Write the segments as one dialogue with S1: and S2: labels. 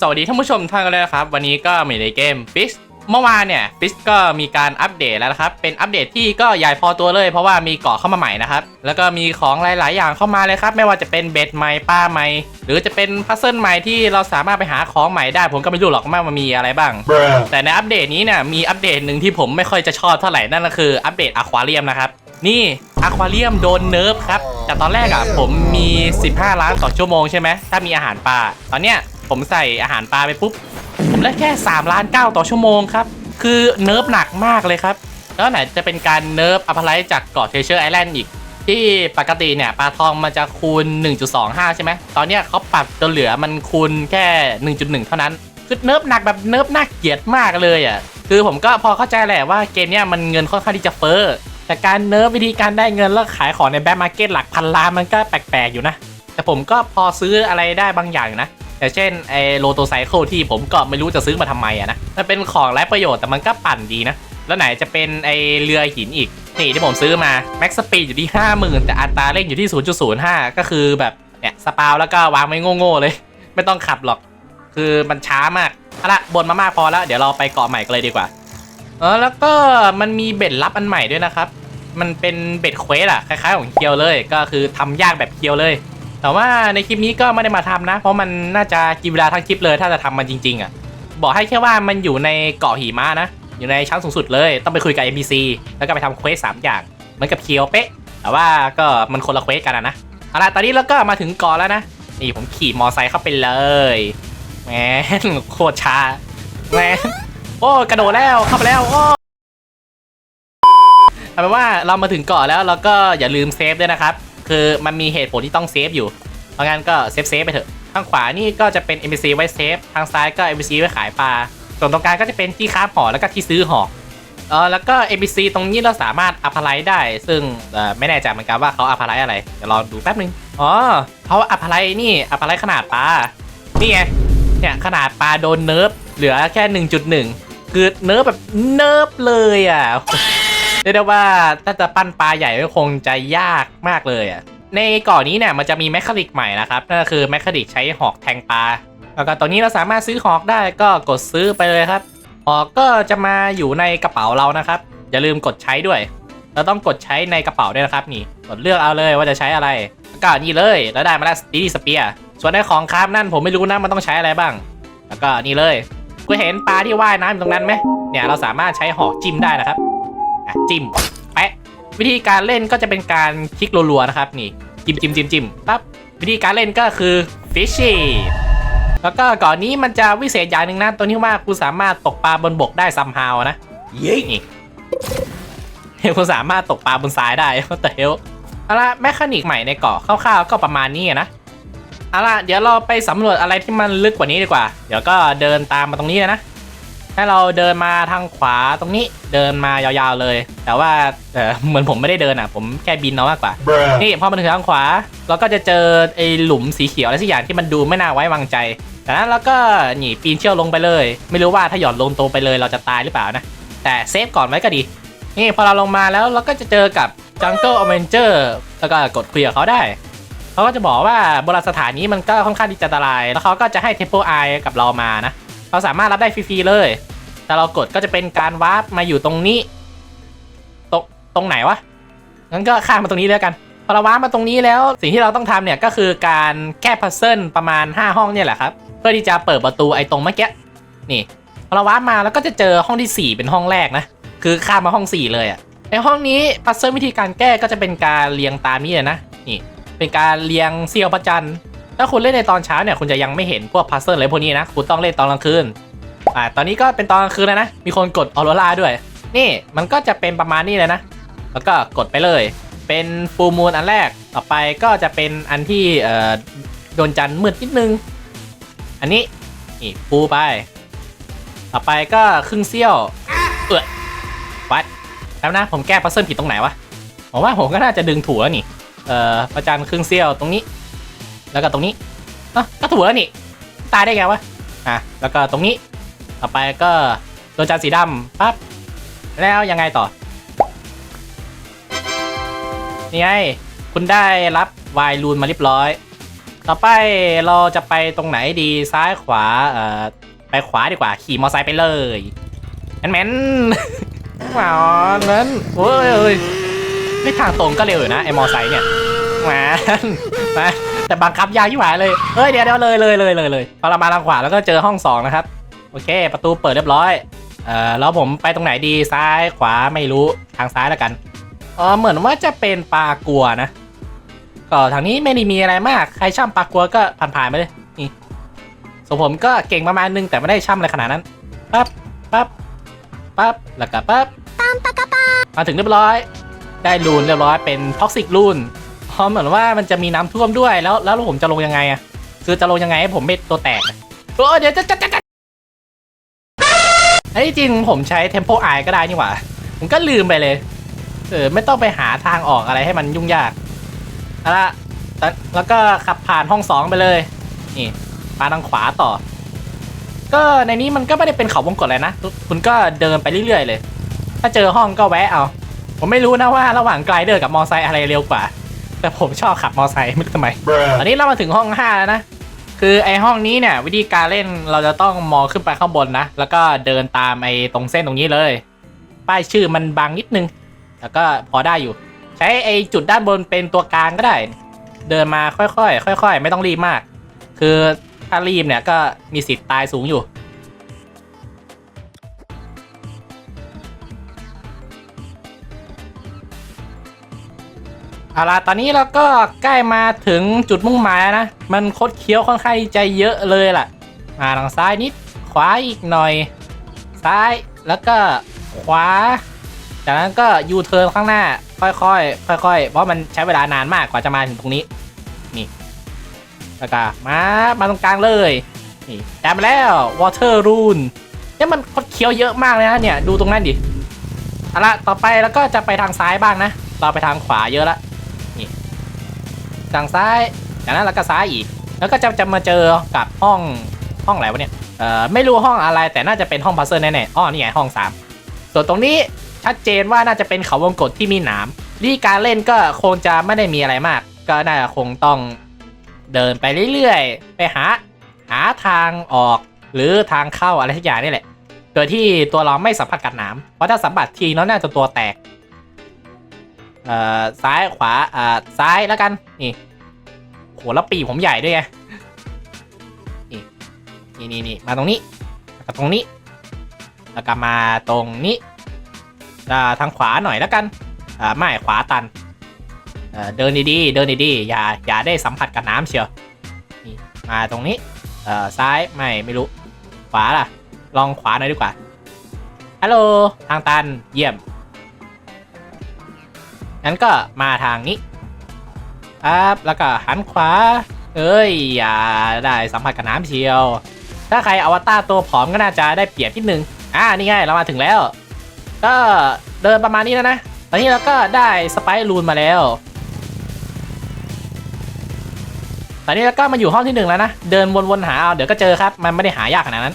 S1: สวัสดีท่านผู้ชมทุกท่านกันเลยนะครับ วันนี้ก็มีในเกม Fish เมื่อวานเนี่ย Fish ก็มีการอัปเดตแล้วนะครับ เป็นอัปเดตที่ก็ใหญ่พอตัวเลย เพราะว่ามีเกาะเข้ามาใหม่นะครับ แล้วก็มีของหลาย ๆ อย่างเข้ามาเลยครับ ไม่ว่าจะเป็นเบ็ดใหม่ป้าใหม่ หรือจะเป็นพัซเซิลใหม่ที่เราสามารถไปหาของใหม่ได้ ผมก็ไม่รู้หรอกว่ามันมีอะไรบ้าง
S2: Bruh.
S1: แต่ในอัปเดตนี้เนี่ยมีอัปเดตหนึ่งที่ผมไม่ค่อยจะชอบเท่าไหร่นั่นก็คืออัปเดตอะควาเรียมนะครับนี่อะควาเรียมโดนเนิร์ฟครับจากตอนแรกอะผมมี 15 ล้านต่อชั่วโมงใช่ไหมถ้ามีอาหารปลาตอนเนี้ย ผมใส่อาหารปลาไปปุ๊บ ผมได้แค่3ล้าน9ต่อชั่วโมงครับ คือเนิร์ฟหนักมากเลยครับ แล้วไหนจะเป็นการเนิร์ฟอัพไลท์จากเกาะเทเชอร์ไอแลนด์อีก ที่ปกติเนี่ยปลาทองมันจะคูณ 1.25 ใช่ไหม ตอนเนี้ยเขาปรับจนเหลือมันคูณแค่ 1.1 เท่านั้น คือเนิร์ฟหนักแบบเนิร์ฟน่าเกลียดมากเลยอะ คือผมก็พอเข้าใจแหละว่าเกมเนี้ยมันเงินค่อนข้างที่จะเฟ้อ แต่การเนิร์ฟวิธีการได้เงินแล้วขายของในแบ็คมาร์เก็ตหลักพันล้านมันก็แปลกๆอยู่นะ แต่ผมก็พอซื้ออะไรได้บางอย่างนะ อยู่นะแต่เช่นไอโลโตไซเคิลที่ผมก็ไม่รู้จะซื้อมาทำไมอะนะมันเป็นของไร้ประโยชน์แต่มันก็ปั่นดีนะ แล้วไหนจะเป็นไอเรือหินอีก นี่ที่ผมซื้อมาแม็กสปีดอยู่ที่ 50,000 แต่อัตราเร่งอยู่ที่ 0.05 ก็คือแบบเนี่ยสปาวแล้วก็วางไม่โง่ๆเลย ไม่ต้องขับหรอก คือมันช้ามากเอาละบนมามากพอแล้วเดี๋ยวเราไปเกาะใหม่กันเลยดีกว่าเออแล้วก็มันมีเบ็ดลับอันใหม่ด้วยนะครับ มันเป็นเบ็ดเควสอะคล้ายๆของเคียวเลย ก็คือทำยากแบบเคียวเลย แต่ว่าในคลิปนี้ก็ไม่ได้มาทำนะ เพราะมันน่าจะกินเวลาทั้งคลิปเลยถ้าจะทำมันจริง ๆอะบอกให้แค่ว่ามันอยู่ในเกาะหิมะนะ อยู่ในชั้นสูงสุดเลยต้องไปคุยกับ NPC แล้วก็ไปทำเควสสามอย่างเหมือนกับเคียวเป๊ะ แต่ว่าก็มันคนละเควสกันนะเอาล่ะตอนนี้เราก็มาถึงเกาะแล้วนะนี่ผมขี่มอไซค์เข้าไปเลยแหมโคตรช้าแหมโอ้กระโดดแล้วเข้าไปแล้วโอ้เอาเป็นว่าเรามาถึงเกาะแล้วเราก็อย่าลืมเซฟด้วยนะครับ คือมันมีเหตุผลที่ต้องเซฟอยู่ เพราะงั้นก็เซฟเซฟไปเถอะทางขวานี่ก็จะเป็น NPC ไว้เซฟทางซ้ายก็ NPC ไว้ขายปลาส่วนตรงกลางก็จะเป็นที่ค้าหอแล้วก็ที่ซื้อหอเออแล้วก็ NPC ตรงนี้เราสามารถอัพไลท์ได้ ซึ่งไม่แน่ใจเหมือนกันว่าเขาอัพไลท์อะไรเดี๋ยวลองดูแป๊บนึงอ๋อเขาอัพไลท์นี่อัพไลท์ขนาดปลานี่ไงเนี่ยขนาดปลาโดนเนิร์ฟเหลือแค่ 1.1 คือเนิร์ฟแบบเนิร์ฟเลยอะ รียกได้ว่าถ้าจะปั้นปลาใหญ่ก็คงจะยากมากเลยอะในเก่อนนี้เนี่ยมันจะมีแมคคานิกใหม่นะครับนั่นก็คือแมคคานิกใช้หอกแทงปลาแล้วก็ตอนนี้เราสามารถซื้อหอกได้ก็กดซื้อไปเลยครับหอกก็จะมาอยู่ในกระเป๋าเรานะครับ อย่าลืมกดใช้ด้วย เราต้องกดใช้ในกระเป๋าด้วยนะครับนี่กดเลือกเอาเลยว่าจะใช้อะไรแล้วก็นี่เลยแล้วได้มาแล้วสตีดีสเปียส่วนในของคราฟนั่นผมไม่รู้นะมันต้องใช้อะไรบ้าง แล้วก็นี่เลยกูเห็นปลาที่ว่ายน้ำอยู่ตรงนั้นไหมเนี่ยเราสามารถใช้หอกจิ้มได้นะครับ อะจิ้มแปะวิธีการเล่นก็จะเป็นการคลิกรัวๆนะครับนี่จิ้มจิ้มจิ้มจิ้มปั๊บวิธีการเล่นก็คือ fishy แล้วก็ก่อนนี้มันจะวิเศษอย่างหนึ่งนะตัวนี้ว่าคุณสามารถตกปลาบนบกได้ซัมฮาวนะ
S2: Yeet.
S1: นี่คุณสามารถตกปลาบนทรายได้ what the hell เอาละแมคานิกใหม่ในเกาะคร่าวๆก็ประมาณนี้อะนะเอาละเดี๋ยวเราไปสำรวจอะไรที่มันลึกกว่านี้ดีกว่า เดี๋ยวก็เดินตามมาตรงนี้เลยนะ ให้เราเดินมาทางขวาตรงนี้เดินมายาวๆเลย แต่ว่าเออเหมือนผมไม่ได้เดินอะ ผมแค่บินเอามากกว่า
S2: Bruh.
S1: นี่พอมาถึงทางขวาเราก็จะเจอไอ้หลุมสีเขียวอะไรสักอย่างที่มันดูไม่น่าไว้วางใจจากนั้นเราก็หนีปีนเชี่ยวลงไปเลย ไม่รู้ว่าถ้าหย่อนลงตรงไปเลยเราจะตายหรือเปล่านะ แต่เซฟก่อนไว้ก็ดี นี่พอเราลงมาแล้วเราก็จะเจอกับ Jungle Avenger แล้วก็กดคุยกับเขาได้เขาก็จะบอกว่าโบราณสถานนี้มันก็ค่อนข้างที่จะอันตราย แล้วเขาก็จะให้ Temple Eye กับเรามานะ เราสามารถรับได้ฟรีๆเลย แต่เรากดก็จะเป็นการวาร์ปมาอยู่ตรงนี้ ตรงตรงไหนวะ งั้นก็ข้ามมาตรงนี้แล้วกัน พอเราวาร์ปมาตรงนี้แล้ว สิ่งที่เราต้องทำเนี่ยก็คือการแก้พัซเซิลประมาณ 5 ห้องเนี่ยแหละครับ เพื่อที่จะเปิดประตูไอ้ตรงเมื่อกี้ นี่ พอเราวาร์ปมาแล้วก็จะเจอห้องที่ 4 เป็นห้องแรกนะ คือข้ามมาห้อง 4 เลยอะในห้องนี้พัซเซิลวิธีการแก้ก็จะเป็นการเรียงตามนี้เลยนะ นี่ เป็นการเรียงเซียวประจันท ถ้าคุณเล่นในตอนเช้าเนี่ยคุณจะยังไม่เห็นพวกพัซเซิลอะไรพวกนี้นะ คุณต้องเล่นตอนกลางคืนอ่าตอนนี้ก็เป็นตอนกลางคืนแล้วนะ มีคนกดออโรราด้วย นี่มันก็จะเป็นประมาณนี้เลยนะ แล้วก็กดไปเลย เป็นฟูมูลอันแรก ต่อไปก็จะเป็นอันที่เอ่อโดนจันทร์มืดนิดนึง อันนี้นี่ฟูไป ต่อไปก็ครึ่งเซี่ยว เอือวัดแล้วนะผมแก้พัซเซิลผิดตรงไหนวะผมว่าผมก็น่าจะดึงถูกแล้วนี่ เอ่อประจันครึ่งเซี่ยวตรงนี้ แล้วก็ตรงนี้อะก็ถูกแล้วนี่ ตายได้ไงวะ อะ แล้วก็ตรงนี้ ต่อไปก็โดนจันทร์สีดำปั๊บ แล้วยังไงต่อ นี่ไง คุณได้รับวายรูนมาเรียบร้อย ต่อไปเราจะไปตรงไหนดีซ้ายขวา เอ่อ ไปขวาดีกว่า ขี่มอไซค์ไปเลยแมนแมนหมานั้นโอ้ยเอ้ยไม่ทางตรงก็เร็วอยู่นะไอ้มอไซค์เนี่ยแหมมา แต่บังคับยากยิ่งหวายเลย เฮ้ยเดี๋ยวเดี๋ยวเลยเลยเลยเลยเลยพอเรามาทางขวาแล้วก็เจอห้องสองนะครับ โอเค ประตูเปิดเรียบร้อย เอ่อแล้วผมไปตรงไหนดีซ้ายขวาไม่รู้ทางซ้ายแล้วกัน เออเหมือนว่าจะเป็นปลากัวนะ ก็ทางนี้ไม่ได้มีอะไรมาก ใครช่ำปลากัวก็ผ่านๆไปเลยนี่ส่วนผมก็เก่งประมาณนึงแต่ไม่ได้ช่ำอะไรขนาดนั้น ปั๊บปั๊บปั๊บแล้วก็ปั๊บมาถึงเรียบร้อย ได้รูนเรียบร้อยเป็นท็อกซิกรูนเพราะเหมือนว่ามันจะมีน้ำท่วมด้วยแล้วแล้วผมจะลงยังไงอะคือจะลงยังไงให้ผมไม่ตัวแตกอะโอ้เดี๋ยวจะจะจะจะไอ้ยจริงผมใช้เทมโ o ไอก็ได้นี่หว่าผมก็ลืมไปเลย เออไม่ต้องไปหาทางออกอะไรให้มันยุ่งยากเอาละแล้วแล้วก็ขับผ่านห้องสองไปเลยนี่มาทางขวาต่อ ก็ในนี้มันก็ไม่ได้เป็นเขาวงกตเลยนะคุณก็เดินไปเรื่อยๆเลย ถ้าเจอห้องก็แวะเอา ผมไม่รู้นะว่าระหว่างไกลเดอร์กับมอไซค์อะไรเร็วกว่า แต่ผมชอบขับมอไซค์ไม่รู้ทำไม ตอนนี้เรามาถึงห้อง5แล้วนะ คือไอห้องนี้เนี่ยวิธีการเล่นเราจะต้องมองขึ้นไปข้างบนนะ แล้วก็เดินตามไอตรงเส้นตรงนี้เลย ป้ายชื่อมันบางนิดนึง แล้วก็พอได้อยู่ ใช้ไอจุดด้านบนเป็นตัวกลางก็ได้ เดินมาค่อยๆค่อยๆ ไม่ต้องรีบมาก คือถ้ารีบเนี่ยก็มีสิทธิ์ตายสูงอยู่ เอาล่ะตอนนี้เราก็ใกล้มาถึงจุดมุ่งหมายแล้วนะ มันคดเคี้ยวค่อนข้างใจเยอะเลยล่ะมาทางซ้ายนิด ขวาอีกหน่อย ซ้ายแล้วก็ขวา จากนั้นก็ยูเทิร์นข้างหน้า ค่อยๆค่อยๆเพราะมันใช้เวลานานมากกว่าจะมาถึงตรงนี้ นี่แล้วก็มามาตรงกลางเลยนี่ได้มาแล้ว Water Rune เนี่ยมันคดเคี้ยวเยอะมากเลยนะเนี่ยดูตรงนั้นดิเอาละต่อไปแล้วก็จะไปทางซ้ายบ้างนะ เราไปทางขวาเยอะละ ทางซ้ายจากนั้นแล้วก็ซ้ายอีก แล้วก็จะจะมาเจอกับห้องห้องอะไรวะเนี่ยเอ่อไม่รู้ห้องอะไรแต่น่าจะเป็นห้องพัซเซิลแน่ๆอ๋อนี่ไงห้อง 3 ส่วนตรงนี้ชัดเจนว่าน่าจะเป็นเขาวงกตที่มีหนามวิธีการเล่นก็คงจะไม่ได้มีอะไรมาก ก็น่าจะคงต้องเดินไปเรื่อยๆ ไปหาหาทางออกหรือทางเข้าอะไรทุกอย่างนี่แหละโดยที่ตัวเราไม่สัมผัสกับหนามเพราะถ้าสัมผัสทีแล้วน่าจะตัวแตก เอ่อซ้ายขวาอ่าซ้ายแล้วกันนี่โหแล้วปีกผมใหญ่ด้วยไงนี่นี่นี่มาตรงนี้แล้วก็ตรงนี้ แล้วก็มาตรงนี้อาทางขวาหน่อยแล้วกันอ่าไม่ขวาตันเอ่อเดินดีๆเดินดีๆอย่าอย่าได้สัมผัสกับน้ำเชียวนี่มาตรงนี้เอ่อซ้ายไม่ไม่รู้ ขวาล่ะ ลองขวาหน่อยดีกว่าฮัลโหลทางตันเยี่ยม งั้นก็มาทางนี้ครับแล้วก็หันขวา เอ้ยอย่าได้สัมผัสกับน้ำเชียว ถ้าใครอวตารตัวผอมก็น่าจะได้เปรียบนิดนึงอ่านี่ไงเรามาถึงแล้ว ก็เดินประมาณนี้แล้วนะตอนนี้เราก็ได้สไปรูนมาแล้วตอนนี้เราก็มาอยู่ห้องที่หนึ่งแล้วนะ เดินวนๆหาเอาเดี๋ยวก็เจอครับ มันไม่ได้หายากขนาดนั้น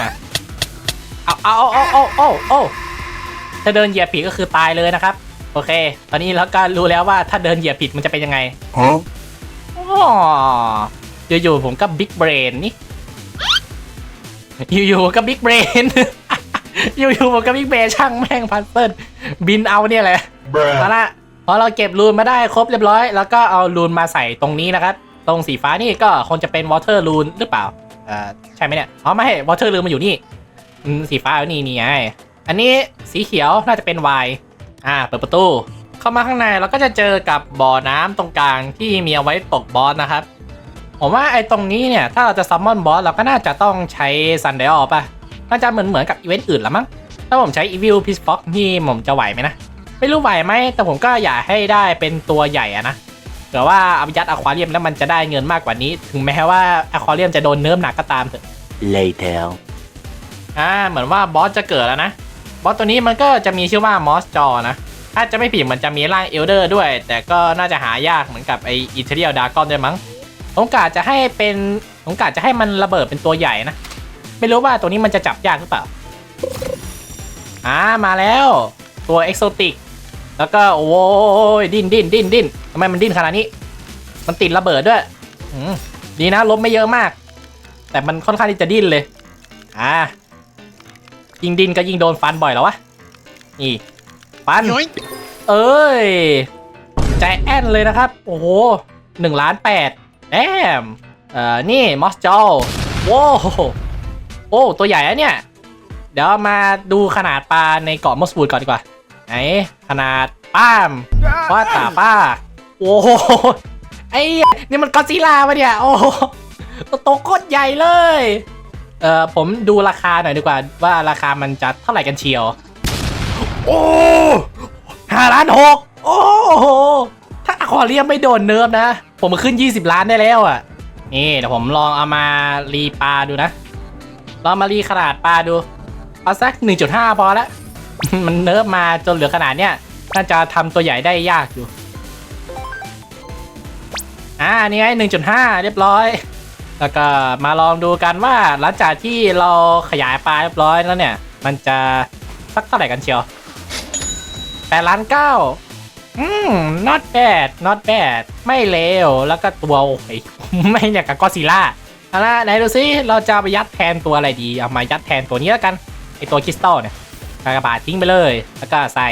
S1: อะเอาเอาเอาเอาเอาเอาถ้าเดินเหยียบผิดก็คือตายเลยนะครับ โอเค ตอนนี้เราก็รู้แล้วว่าถ้าเดินเหยียบผิดมันจะเป็นยังไง
S2: Huh?
S1: อ๋ออยู่ๆผมก็บิ๊กเบรนนี่ อยู่ๆก็บิ๊กเบรน อยู่ๆผมก็บิ๊กเบรนช่างแม่งพันเซิลบินเอาเนี่ยแหละ
S2: Bruh.
S1: เอาละพอเราเก็บรูนมาได้ครบเรียบร้อย แล้วก็เอารูนมาใส่ตรงนี้นะครับ ตรงสีฟ้านี่ก็คงจะเป็นวอเตอร์รูนหรือเปล่าเอ่อใช่ไหมเนี่ยอ๋อไม่วอเตอร์รูนมาอยู่นี่อืมสีฟ้าอยู่นี่นี่ไงอันนี้สีเขียวน่าจะเป็น Y อ่าเปิดประตู เข้ามาข้างในเราก็จะเจอกับบ่อน้ำตรงกลางที่มีเอาไว้ตกบอสนะครับ ผมว่าไอ้ตรงนี้เนี่ยถ้าเราจะซัมมอนบอสเราก็น่าจะต้องใช้ซันเดอร์ป่ะน่าจะเหมือนเหมือนกับอีเวนต์อื่นละมั้งถ้าผมใช้ Evil p i s f o x นี่ผมจะไหวไหมนะ ไม่รู้ไหวไหมแต่ผมก็อยากให้ได้เป็นตัวใหญ่อะนะเผื่อว่าเอาไปยัดอะควาเรียมแล้วมันจะได้เงินมากกว่านี้ ถึงแม้ว่าอะควาเรียมจะโดนเนิร์ฟหนักก็ตามเถอะ
S2: Later.
S1: อ่าเหมือนว่าบอสจะเกิดแล้วนะ บอสตัวนี้มันก็จะมีชื่อว่ามอสจอนะ ถ้าจะไม่ผิดมันจะมีร่างเอลเดอร์ด้วย แต่ก็น่าจะหายากเหมือนกับไออิตาเลียดากอนด้วยมั้งผมกะจะให้เป็นผมกะจะให้มันระเบิดเป็นตัวใหญ่นะ ไม่รู้ว่าตัวนี้มันจะจับยากหรือเปล่าอ่ามาแล้วตัวเอกโซติกแล้วก็โอ้ยดิ้นดิ้นดิ้นดิ้นทำไมมันดิ้นขนาดนี้ มันติดระเบิดด้วยอืมดีนะล้มไม่เยอะมาก แต่มันค่อนข้างที่จะดิ้นเลย อ่า ยิงดินก็ยิงโดนฟันบ่อยแล้ววะ นี่ ฟัน
S2: ย้อย
S1: เอ้ย ใจแอนเลยนะครับ โอ้โหหนึ่งล้านแปดแอมเอ่อ นี่ มอสจอลโว้โอ้ ตัวใหญ่อะเนี่ย เดี๋ยวมาดูขนาดปลาในเกาะมอสบูดก่อนดีกว่า ไหน ขนาดป้ามว่าตาป้า โอ้โหไอ้เหี้ยนี่มันก็อดซิลล่าปะเนี่ย โอ้โหตัวโตโคตรใหญ่เลย เอ่อผมดูราคาหน่อยดีกว่า ว่าราคามันจะเท่าไหร่กันเชียว โอ้ห้าล้านหกโอ้โหถ้าอควาเรียมไม่โดนเนิร์ฟนะ ผมขึ้น 20 ล้านได้แล้วอะ นี่เดี๋ยวผมลองเอามารีปลาดูนะลองมารีขนาดปลาดูเอาสัก 1.5 พอละมันเนิร์ฟมาจนเหลือขนาดเนี้ยน่าจะทำตัวใหญ่ได้ยากอยู่อ่านี่ไง1.5 เรียบร้อย แล้วก็มาลองดูกันว่าหลังจากที่เราขยายปลาเรียบร้อยแล้วเนี่ย มันจะสักเท่าไหร่กันเชียวแปดล้านเก้าอืม not bad not bad ไม่เลวแล้วก็ตัวโอ้ยไม่เนี่ยกับก็ซิล่าเอาละไหนดูซิเราจะไปยัดแทนตัวอะไรดี เอามายัดแทนตัวนี้แล้วกันไอตัวคริสตัลเนี่ยกากบาททิ้งไปเลย แล้วก็ใส่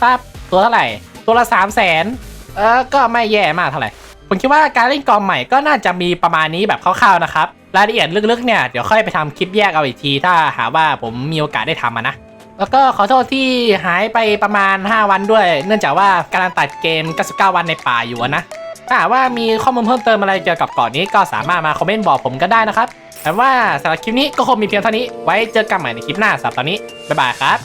S1: ปั๊บตัวเท่าไหร่ ตัวละสามแสนเออก็ไม่แย่มากเท่าไหร่ ผมคิดว่าการเล่นกอมใหม่ก็น่าจะมีประมาณนี้แบบคร่าวๆนะครับ รายละเอียดลึกๆเนี่ยเดี๋ยวค่อยไปทำคลิปแยกเอาอีกที ถ้าหาว่าผมมีโอกาสได้ทำอะนะ แล้วก็ขอโทษที่หายไปประมาณ 5 วันด้วย เนื่องจากว่าการตัดเกม 99 วันในป่าอยู่นะ ถ้าหากว่ามีข้อมูลเพิ่มเติมอะไรเกี่ยวกับเกาะนี้ก็สามารถมาคอมเมนต์บอกผมก็ได้นะครับแต่ว่าสำหรับคลิปนี้ก็คงมีเพียงเท่านี้ ไว้เจอกันใหม่ในคลิปหน้าสำหรับตอนนี้บ๊ายบายครับ